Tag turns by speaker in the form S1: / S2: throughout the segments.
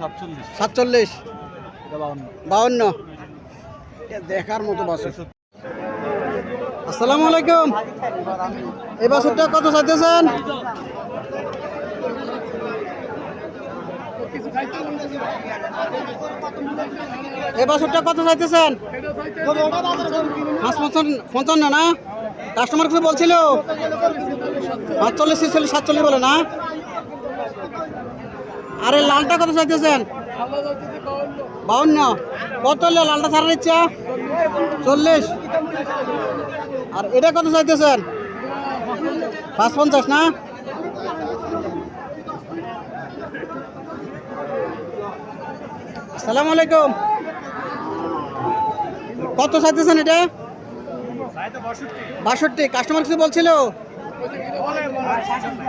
S1: সাতচল্লিশ।
S2: সাতচল্লিশ?
S1: বাউন্ন।
S2: দেখার মতো আসসালামু আলাইকুম। এই কত চাইতেছেন? এই কত চাইতেছেন? পঞ্চান্ন পঞ্চান্ন না? কাস্টমার কিছু বলছিল? পাঁচচল্লিশ ছিচল্লিশ সাতচল্লিশ বলে না? আরে লালটা কত চাইতেছেন? বাউন্ন। কত হলে? লালটা ছাড়ার ইচ্ছা চল্লিশ। আর এটা কত চাইতেছেন? পাঁচ পঞ্চাশ, না? আসসালামু আলাইকুম। কত চাইতেছেন এটা? বাষট্টি। কাস্টমার কিছু বলছিল?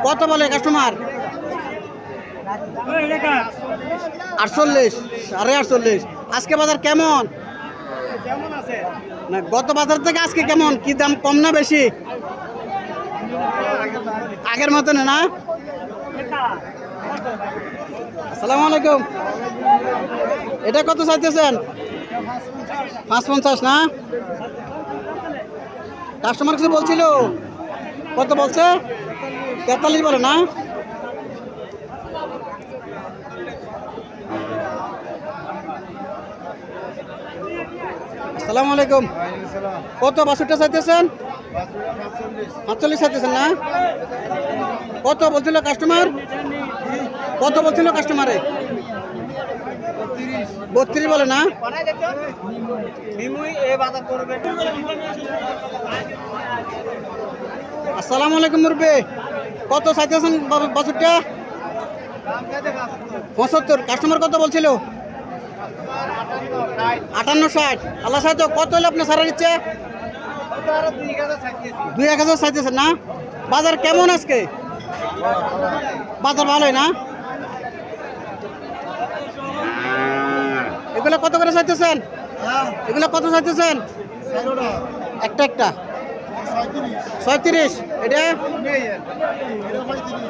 S2: কত বলে কাস্টমার? আটচল্লিশ, সাড়ে আটচল্লিশ। আজকে বাজার কেমন? না, গত বাজার থেকে আজকে কেমন? কি দাম কম না বেশি? আগের মতন না? আসসালামু আলাইকুম। এটা কত চাইতেছেন? পাঁচ পঞ্চাশ না? কাস্টমার কিছু বলছিল? কত বলছে? তেতাল্লিশ বলে না? আসসালামু আলাইকুম। কত বাসুরটা চাইতেছেন? সাতচল্লিশ চাইতেছেন না? কত বলছিল কাস্টমার কত বলছিল কাস্টমারে বত্রিশ বলে না? আসসালামু আলাইকুম মুরব্বী। কত চাইতেছেন বা- বাছুরটা পঁচাত্তর। কাস্টমার কত বলছিল? আটান্ন ষাট। আল্লাহ সাহেব কত হলে আপনার সারা দিচ্ছে? দুই এক হাজার চাইতেছেন না? বাজার কেমন আজকে? বাজার ভালোই না? এগুলো কত করে চাইতেছেন? এগুলো কত চাইতেছেন? একটা একটা। ছয়ত্রিশ। এটা?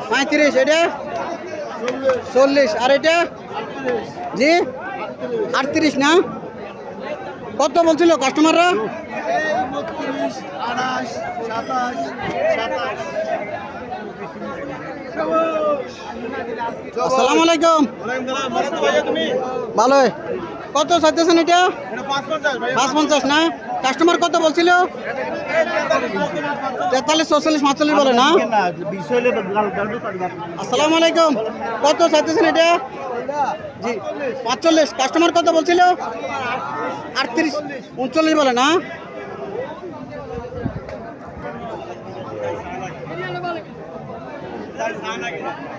S2: পঁয়ত্রিশ। এটা? চল্লিশ। আর এটা? জি? আটত্রিশ না? কত বলছিল কাস্টমাররা আসসালামু আলাইকুম। ভালোই কত চাইতেছেন এটা? পাঁচ পঞ্চাশ না? কাস্টমার কত বলছিল? তেতাল্লিশ, চৌচল্লিশ পাঁচচল্লিশ বলে না? আসসালামু আলাইকুম। কত চাইতেছেন এটা? জি পাঁচচল্লিশ কাস্টমার কত বলছিল? আটত্রিশ, উনচল্লিশ বলে না?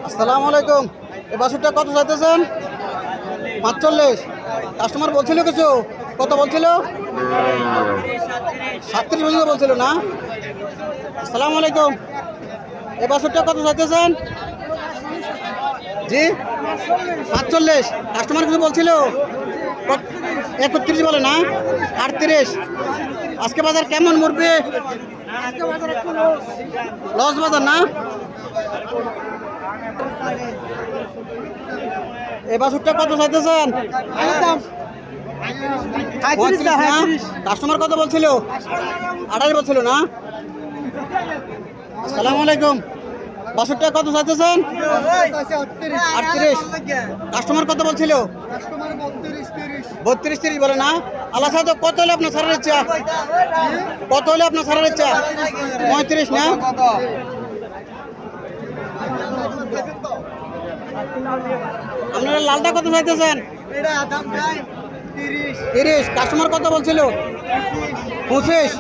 S2: আসসালামু আলাইকুম। এই বাসুরটা কত চাইতেছেন পাঁচচল্লিশ কাস্টমার বলছিল কিছু? কত বলছিল? সাতত্রিশ পর্যন্ত বলছিল না? আসসালামু আলাইকুম। এই বাসুরটা কত চাইতেছেন? জি? সাতচল্লিশ। কাস্টমার কিছু বলছিল? কত- একত্রিশ বলে না? আটত্রিশ। আজকে বাজার কেমন মুরবি লস বাজার না? এই বাছুরটা কত চাইতেছেন? কাস্টমার কত বলছিল? আঠাশ বলছিল না? আসসালামু আলাইকুম। বাছুরটা কত চাইতেছেন? আটত্রিশ। কাস্টমার কত বলছিল? বত্রিশ, তিরিশ বলে না? আল্লাহ সাহেব কত হলে আপনার ছাড়ার ইচ্ছা? কত হলে আপনার ছাড়ার ইচ্ছা? পঁয়ত্রিশ না? আপনারা লালটা কত চাইতেছেন? তিরিশ। কাস্টমার কত বলছিল? পঁচিশ।